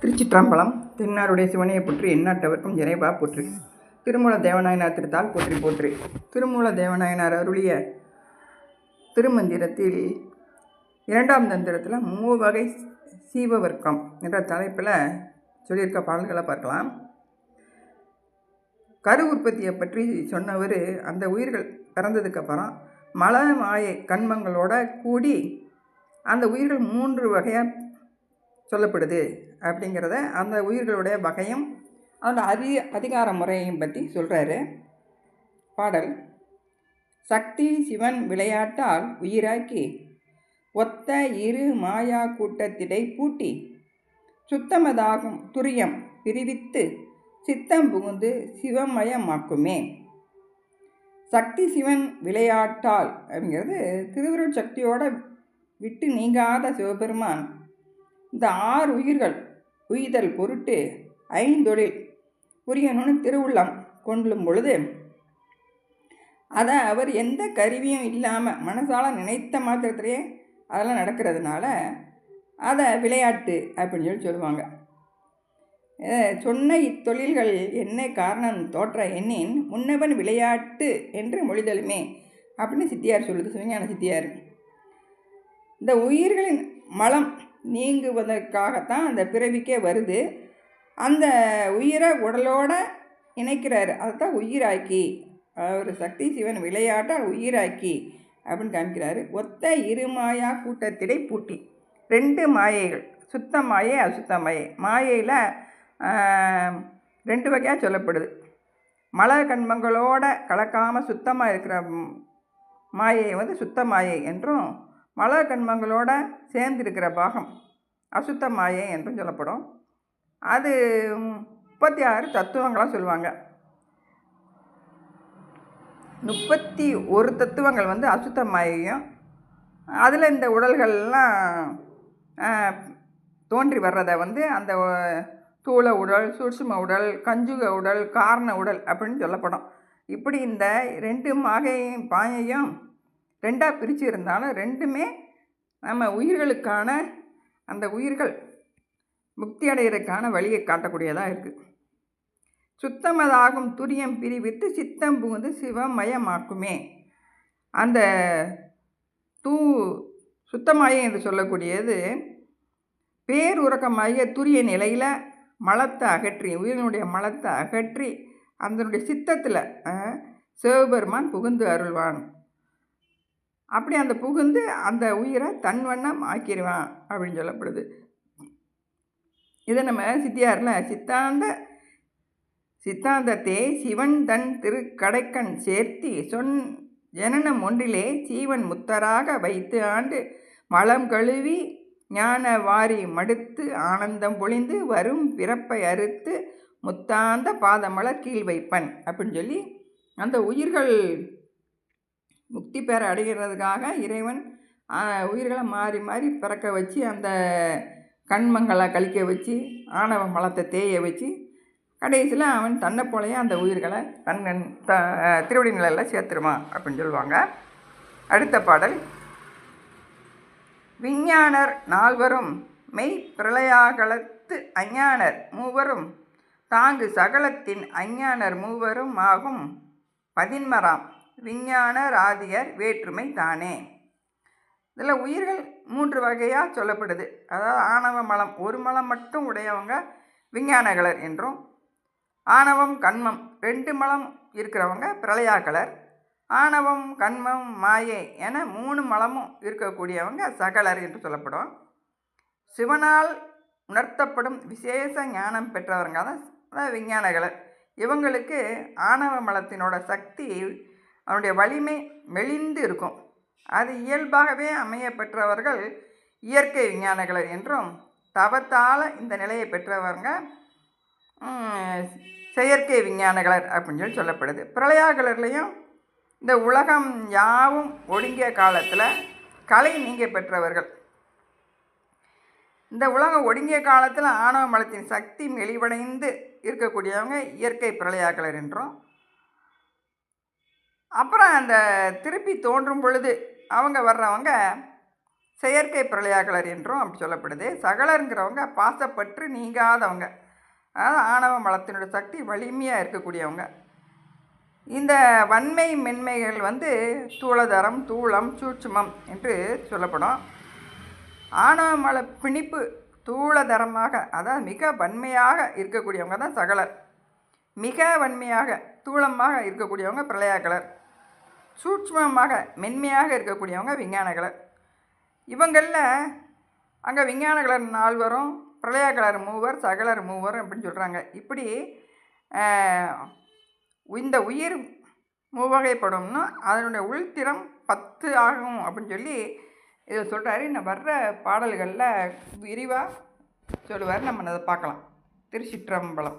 திருச்சிற்றம்பலம் தென்னாருடைய சிவனையை போற்றி எண்ணாட்டவர்க்கும் இறைவா போற்றி. திருமூல தேவநாயனார் திருத்தால் போற்றி போற்றி. திருமூல தேவநாயனார் அருளிய திருமந்திரத்தில் இரண்டாம் தந்திரத்தில் மூவகை சீவவர்க்கம் என்ற தலைப்பில் சொல்லியிருக்க பாடல்களை பார்க்கலாம். கரு உற்பத்தியை பற்றி சொன்னவர் அந்த உயிர்கள் பிறந்ததுக்கப்புறம் மல மாயை கண்மங்களோட கூடி அந்த உயிர்கள் மூன்று வகையாக சொல்லப்படுது அப்படிங்கிறத அந்த உயிர்களுடைய வகையும் அந்த அதி அதிகார முறையையும் பற்றி சொல்கிறாரு பாடல் சக்தி சிவன் விளையாட்டால் உயிராக்கி ஒத்த இரு மாயா கூட்டத்திடை பூட்டி சுத்தமதாகும் துரியம் பிரிவித்து சித்தம் புகுந்து சிவமயமாக்குமே. சக்தி சிவன் விளையாட்டால் அப்படிங்கிறது திருவருட் சக்தியோட விட்டு நீங்காத சிவபெருமான் இந்த ஆறு உயிர்கள் உய்தல் பொருட்டு ஐந்தொழில் புரியணும்னு திருவுள்ளம் கொள்ளும் பொழுது அதை அவர் எந்த கருவியும் இல்லாமல் மனசால் நினைத்த மாத்திரத்திலேயே அதெல்லாம் நடக்கிறதுனால அதை விளையாட்டு அப்படின்னு சொல்லி சொல்லுவாங்க. சொன்ன இத்தொழில்கள் என்ன காரணம் தோற்ற எண்ணின் முன்னவன் விளையாட்டு என்று மொழிதலுமே அப்படின்னு சித்தியார் சொல்லுது சிவஞான சித்தியார். இந்த உயிர்களின் மலம் நீங்குவதற்காகத்தான் அந்த பிறவிக்கே வருது. அந்த உயிரை உடலோட இணைக்கிறார். அதுதான் உயிராக்கி. ஒரு சக்தி சிவன் விளையாட்டால் உயிராக்கி அப்படின்னு காமிக்கிறாரு. ஒத்த இருமாயா கூட்டத்திடை பூட்டி. ரெண்டு மாயைகள். சுத்த மாயை அசுத்த மாயை. மாயையில் ரெண்டு வகையாக சொல்லப்படுது. மலை கண்மங்களோட கலக்காமல் சுத்தமாக இருக்கிற மாயை வந்து சுத்த மாயை என்றும் மல கண்மங்களோட சேர்ந்திருக்கிற பாகம் அசுத்த மாயை என்றும் சொல்லப்படும். அது முப்பத்தி ஆறு தத்துவங்களாக சொல்லுவாங்க. முப்பத்தி ஒரு தத்துவங்கள் வந்து அசுத்த மாயையும் அதில் இந்த உடல்கள்லாம் தோன்றி வர்றதை வந்து அந்த தூள உடல் சூட்சும உடல் கஞ்சுக உடல் காரண உடல் அப்படின்னு சொல்லப்படும். இப்படி இந்த ரெண்டு மாகையும் பாயையும் ரெண்டாக பிரித்து இருந்தாலும் ரெண்டுமே நம்ம உயிர்களுக்கான அந்த உயிர்கள் முக்தி அடைகிறதுக்கான வழியை காட்டக்கூடியதாக இருக்குது சுத்தமதாகும் துரியம் பிரிவித்து சித்தம் புகுந்து சிவமயமாக்குமே. அந்த தூ சுத்தமாய என்று சொல்லக்கூடியது பேருறக்கமாகிய துரிய நிலையில் மலத்தை அகற்றி உயிரினுடைய மலத்தை அகற்றி அதனுடைய சித்தத்தில் சிவபெருமான் புகுந்து அருள்வான். அப்படி அந்த புகுந்து அந்த உயிரை தன் வண்ணம் ஆக்கிடுவான் அப்படின்னு சொல்லப்படுது. இதை நம்ம சித்தியாரில் சித்தாந்த சித்தாந்தத்தை சிவன் தன் திருக்கடைக்கண் சேர்த்தி சொன் ஜனனம் ஒன்றிலே சீவன் முத்தராக வைத்து ஆண்டு மலம் கழுவி ஞான வாரி மடுத்து ஆனந்தம் பொழிந்து வரும் பிறப்பை அறுத்து முத்தாந்த பாதமலர் கீழ் வைப்பன் அப்படின்னு சொல்லி அந்த உயிர்கள் முக்தி பெற அடைகிறதுக்காக இறைவன் உயிர்களை மாறி மாறி பிறக்க வச்சு அந்த கண்மங்களை கழிக்க வச்சு ஆணவ மலத்தை தேய வச்சு கடைசியில் அவன் தன்னை போலையே அந்த உயிர்களை தன் த திருவடி நிலையில் சேர்த்துருவான் அப்படின்னு சொல்லுவாங்க. அடுத்த பாடல். விஞ்ஞானர் நால்வரும் மெய் பிரளயாகலத்து அஞ்ஞானர் மூவரும் தாங்கு சகலத்தின் அஞ்ஞானர் மூவரும் ஆகும் பதின்மராம் விஞ்ஞான ராதியர் வேற்றுமை தானே. இதில் உயிர்கள் மூன்று வகையாக சொல்லப்படுது. அதாவது ஆணவ மலம் ஒரு மலம் மட்டும் உடையவங்க விஞ்ஞானகலர் என்றும் ஆணவம் கண்மம் ரெண்டு மலம் இருக்கிறவங்க பிரளயாக்கலர் ஆணவம் கண்மம் மாயை என மூணு மலமும் இருக்கக்கூடியவங்க சகலர் என்று சொல்லப்படும். சிவனால் உணர்த்தப்படும் விசேஷ ஞானம் பெற்றவர்கள் தான் விஞ்ஞானகலர். இவங்களுக்கு ஆணவ மலத்தினோட சக்தி அவனுடைய வலிமை மெலிந்து இருக்கும். அது இயல்பாகவே அமைய பெற்றவர்கள் இயற்கை விஞ்ஞானகலர் என்றும் தவத்தால் இந்த நிலையை பெற்றவங்க செயற்கை விஞ்ஞானகலர் அப்படின்னு சொல்லி சொல்லப்படுது. பிரளயாகலர்லேயும் இந்த உலகம் யாவும் ஒடுங்கிய காலத்தில் கலை நீங்க பெற்றவர்கள். இந்த உலகம் ஒடுங்கிய காலத்தில் ஆணவ மலத்தின் சக்தி மெலிவடைந்து இருக்கக்கூடியவங்க இயற்கை பிரளயாக்கலர் என்றும் அப்புறம் அந்த திருப்பி தோன்றும் பொழுது அவங்க வர்றவங்க செயற்கை பிரளயாக்கலர் என்றும் அப்படி சொல்லப்படுது. சகலருங்கிறவங்க பாசப்பற்று நீங்காதவங்க. அதாவது ஆணவ மலத்தினுடைய சக்தி வலிமையாக இருக்கக்கூடியவங்க. இந்த வன்மை மென்மைகள் வந்து தூளதரம் தூளம் சூட்சுமம் என்று சொல்லப்படும். ஆணவ மல பிணிப்பு தூளதரமாக அதாவது மிக வன்மையாக இருக்கக்கூடியவங்க தான் சகலர். மிக வன்மையாக தூளமாக இருக்கக்கூடியவங்க பிரளயாக்கலர் சூட்சுமமாக மென்மையாக இருக்கக்கூடியவங்க விஞ்ஞானகலர் இவங்களில் அங்கே விஞ்ஞானகலர் நால்வரும் பிரளயகலர் மூவர் சகலர் மூவர் அப்படின்னு சொல்கிறாங்க இப்படி இந்த உயிர் மூவகைப்படும்னா அதனுடைய உள்திறம் பத்து ஆகும் அப்படின்னு சொல்லி இதை சொல்கிறாரு இன்னும் வர்ற பாடல்களில் விரிவாக சொல்லுவார். நம்ம அதை பார்க்கலாம். திருச்சிற்றம்பலம்.